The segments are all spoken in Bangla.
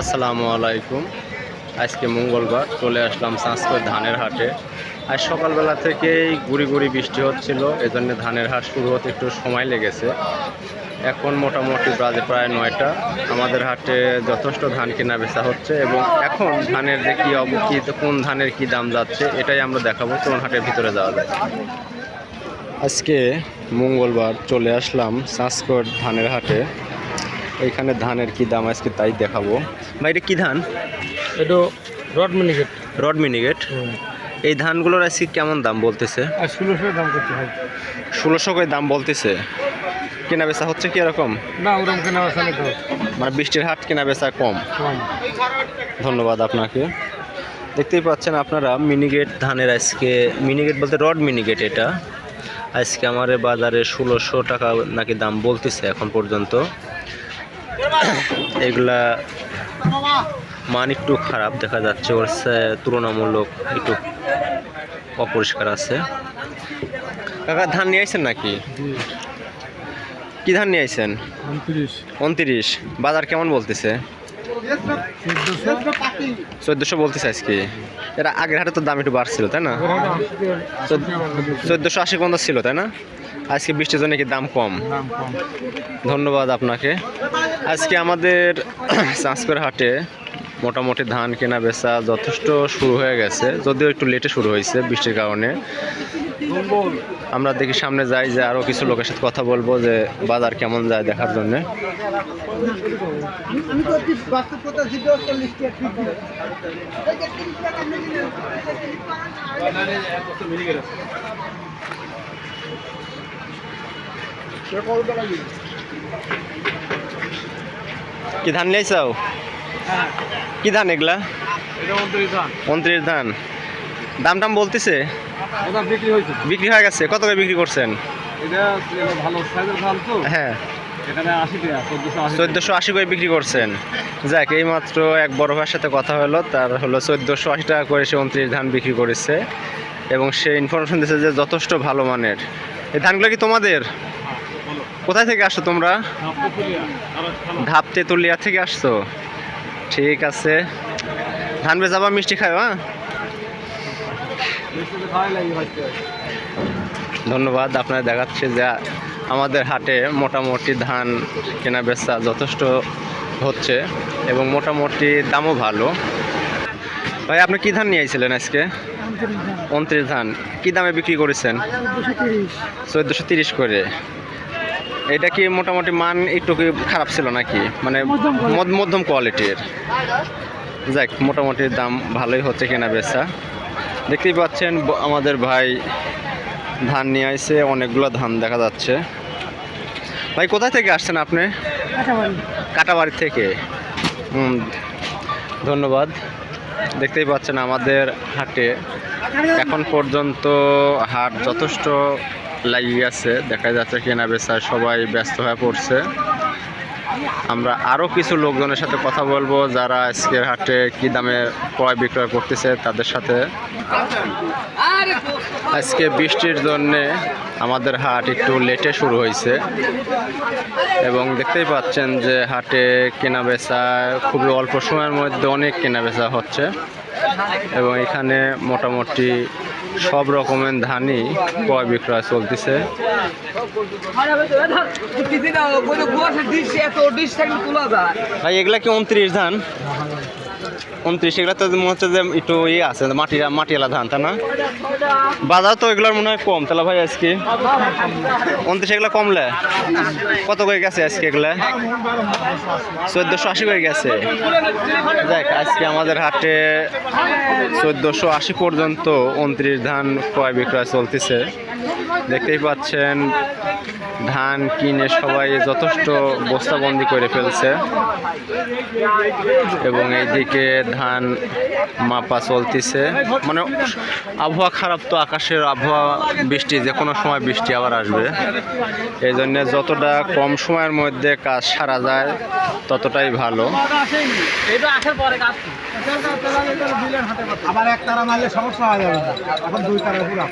আসসালামু আলাইকুম। আজকে মঙ্গলবার চলে আসলাম সাঁসকর ধানের হাটে। আজ সকালবেলা থেকেই গুড়ি গুড়ি বৃষ্টি হচ্ছিল, এজন্য ধানের হাট শুরু হতে একটু সময় লেগেছে। এখন মোটামুটি বাজে প্রায় নয়টা। আমাদের হাটে যথেষ্ট ধান কেনা বেচা হচ্ছে এবং এখন ধানের যে কী অব, কী কোন ধানের কী দাম যাচ্ছে, এটাই আমরা দেখাবো। কোন হাটের ভিতরে যাওয়া যায় আজকে মঙ্গলবার চলে আসলাম সাঁসকর ধানের হাটে। এইখানে ধানের কি দাম আজকে তাই দেখাবো। ভাই এটা কি ধান? এটা রড মিনিকেট। রড মিনিগেট এই ধানগুলোর আজকে কেমন দাম বলতেছে? আর ষোলোশো দাম করতে হয়। ষোলোশো করে দাম বলতেছে। কেনা বেচা হচ্ছে কি এরকম? না ওরকম কেনা বেচা নেই মানে বৃষ্টির হাট কেনা বেচা কম। কম। ধন্যবাদ আপনাকে। দেখতেই পাচ্ছেন আপনারা মিনিগেট ধানের আজকে মিনিগেট বলতে রড মিনিগেট এটা। আজকে আমার বাজারে ষোলোশো টাকা নাকি দাম বলতেছে এখন পর্যন্ত। এগুলা মান একটু খারাপ দেখা যাচ্ছে ওর তুলনামূলক একটু অপরিষ্কার আছে। কাকা ধান নিয়ে আইছেন নাকি? কি ধান নিয়ে আইছেন? উনত্রিশ। বাজার কেমন বলতেছে? চোদ্দোশো বলতেছে আজকে। এটা আগের হাটে তো দাম একটু বাড়ছিল তাই না? চোদ্দোশো আশি পর্যন্ত ছিল তাই না? আজকে বৃষ্টির জন্য কি দাম কম? ধন্যবাদ আপনাকে। আজকে আমাদের চাঁচকর হাটে মোটামুটি ধান কেনা বেচা যথেষ্ট শুরু হয়ে গেছে যদিও একটু লেটে শুরু হয়েছে বৃষ্টির কারণে। আমরা দেখি সামনে যাই যে আরও কিছু লোকের সাথে কথা বলব যে বাজার কেমন যায় দেখার জন্য আমি তো কি বাস্তব কথা জিজ্ঞেস চল্লিশ টাকা ঠিক দিলে তিরিশ টাকা আপনি দিলেন কি ধান নিয়েছাও? কি ধান এগুলা? উনত্রিশ ধান। দাম টাম বলতেছে? বিক্রি হয়ে গেছে। কত করে বিক্রি করছেন? হ্যাঁ। চোদ্দোশো আশি করে বিক্রি করছেন। যাক এইমাত্র এক বড় ভাইয়ের সাথে কথা হলো। তার হলো চোদ্দোশো আশি টাকা করে সে উনত্রিশ ধান বিক্রি করেছে। এবং সে ইনফরমেশন দিয়েছে যে যথেষ্ট ভালো মানের। এই ধানগুলো কি তোমাদের? কোথায় থেকে আসছো তোমরা? ধাপ তেঁতুলিয়া থেকে আসছো? ঠিক আছে। ধান বেচাবা মিষ্টি খাও হ্যাঁ? ধন্যবাদ আপনারা দেখাচ্ছে যে আমাদের হাটে মোটামুটি ধান কেনা বেচা যথেষ্ট হচ্ছে এবং মোটামুটি দামও ভালো। ভাই আপনি কি ধান নিয়ে আইছিলেন আজকে? উনত্রিশ ধান। কি দামে বিক্রি করেছেন? চোদ্দোশো তিরিশ করে। এটা কি মোটামুটি মান একটু কি খারাপ ছিল নাকি? মানে মধ্য- মধ্যম কোয়ালিটির যাক মোটামুটি দাম ভালোই হচ্ছে কেনা বেচা। দেখতেই পাচ্ছেন আমাদের ভাই ধান নিয়ে আইছে অনেকগুলো ধান দেখা যাচ্ছে। ভাই কোথা থেকে আসছেন আপনি? কাটাবাড়ি থেকে। ধন্যবাদ। দেখতেই পাচ্ছেন আমাদের হাটে এখন পর্যন্ত হাট যথেষ্ট লাগিয়ে গেছে দেখা যাচ্ছে কেনা বেচা সবাই ব্যস্ত হয়ে পড়ছে। আমরা আরও কিছু লোকজনের সাথে কথা বলব যারা আজকের হাটে কি দামে ক্রয় বিক্রয় করতেছে তাদের সাথে। আজকে বৃষ্টির জন্যে আমাদের হাট একটু লেটে শুরু হয়েছে এবং দেখতেই পাচ্ছেন যে হাটে কেনা বেচা খুবই অল্প সময়ের মধ্যে অনেক কেনা বেচা হচ্ছে এবং এখানে মোটামুটি সব রকমের ধানই ক্রয় বিক্রয় চলতেছে। ভাই এগুলা কি উনত্রিশ ধান? উনত্রিশ এগুলা তো মনে হচ্ছে যে একটু ইয়ে আছে মাটি মাটিয়ালা ধান, তাই না? বাজার তো এগুলোর মনে হয় কম, তাহলে ভাই আজকে? উনত্রিশ এগুলা কমলে? কত করে গেছে আজকে এগুলা? চোদ্দোশো আশি করে গেছে। দেখ, আজকে আমাদের হাটে চোদ্দোশো আশি পর্যন্ত উনত্রিশ ধান ক্রয় বিক্রয় চলতেছে। দেখতেই পাচ্ছেন ধান কিনে সবাই যথেষ্ট বস্তাবন্দি করে ফেলছে। এবং এইদিকে ধান মাপা চলতেছে। মানে আবহাওয়া খারাপ তো আকাশের আবহাওয়া, বৃষ্টি যে কোনো সময় বৃষ্টি আবার আসবে। এই জন্যে যতটা কম সময়ের মধ্যে কাজ সারা যায়, ততটাই ভালো। আবার এক তারা মারলে সমস্যা হয়ে যাবে। এখন দুই তারা পুরো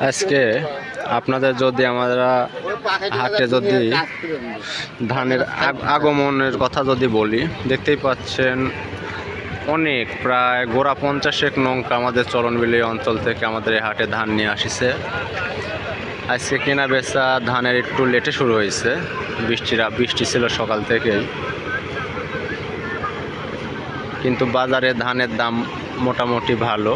আজকে আপনাদের যদি আমরা হাটে যদি ধানের আগ- আগমনের কথা যদি বলি, দেখতেই পাচ্ছেন অনেক, প্রায় গোড়া পঞ্চাশেক নৌকা আমাদের চরণবিলি অঞ্চল থেকে আমাদের এই হাটে ধান নিয়ে আসিছে। আজকে কেনা বেচা ধানের একটু লেটে শুরু হয়েছে। বৃষ্টিরা, বৃষ্টি ছিল সকাল থেকেই। কিন্তু বাজারে ধানের দাম মোটামুটি ভালো।